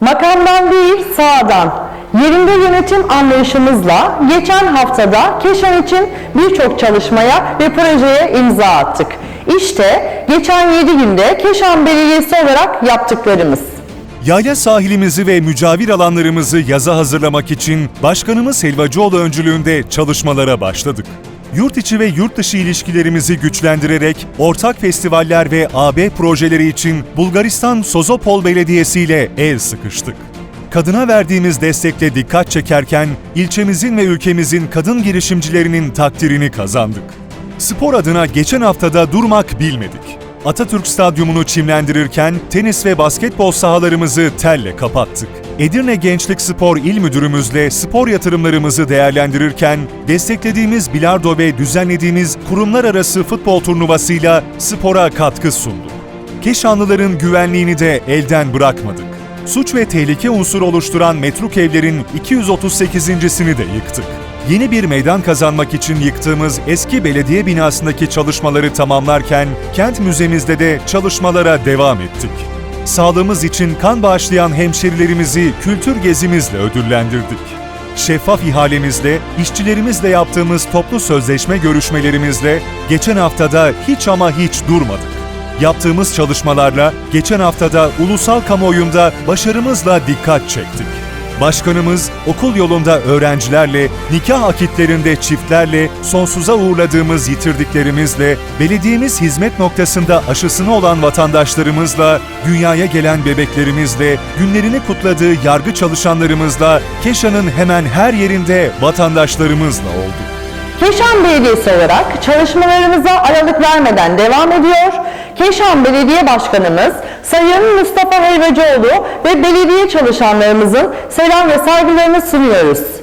Makamdan değil sağdan, yerinde yönetim anlayışımızla geçen haftada Keşan için birçok çalışmaya ve projeye imza attık. İşte geçen 7 günde Keşan Belediyesi olarak yaptıklarımız. Yayla sahilimizi ve mücavir alanlarımızı yaza hazırlamak için Başkanımız Helvacıoğlu öncülüğünde çalışmalara başladık. Yurt içi ve yurt dışı ilişkilerimizi güçlendirerek ortak festivaller ve AB projeleri için Bulgaristan Sozopol Belediyesi ile el sıkıştık. Kadına verdiğimiz destekle dikkat çekerken ilçemizin ve ülkemizin kadın girişimcilerinin takdirini kazandık. Spor adına geçen haftada durmak bilmedik. Atatürk Stadyumunu çimlendirirken tenis ve basketbol sahalarımızı telle kapattık. Edirne Gençlik Spor İl Müdürümüzle spor yatırımlarımızı değerlendirirken desteklediğimiz bilardo ve düzenlediğimiz kurumlar arası futbol turnuvasıyla spora katkı sunduk. Keşanlıların güvenliğini de elden bırakmadık. Suç ve tehlike unsuru oluşturan metruk evlerin 238.sini de yıktık. Yeni bir meydan kazanmak için yıktığımız eski belediye binasındaki çalışmaları tamamlarken kent müzemizde de çalışmalara devam ettik. Sağlığımız için kan bağışlayan hemşerilerimizi kültür gezimizle ödüllendirdik. Şeffaf ihalemizle, işçilerimizle yaptığımız toplu sözleşme görüşmelerimizle geçen haftada hiç ama hiç durmadık. Yaptığımız çalışmalarla geçen haftada ulusal kamuoyunda başarımızla dikkat çektik. Başkanımız okul yolunda öğrencilerle, nikah akitlerinde çiftlerle, sonsuza uğurladığımız yitirdiklerimizle, belediyemiz hizmet noktasında aşısını olan vatandaşlarımızla, dünyaya gelen bebeklerimizle, günlerini kutladığı yargı çalışanlarımızla, Keşan'ın hemen her yerinde vatandaşlarımızla olduk. Keşan Belediyesi olarak çalışmalarımıza aralık vermeden devam ediyor. Keşan Belediye Başkanımız Sayın Mustafa Helvacıoğlu ve belediye çalışanlarımızın selam ve saygılarını sunuyoruz.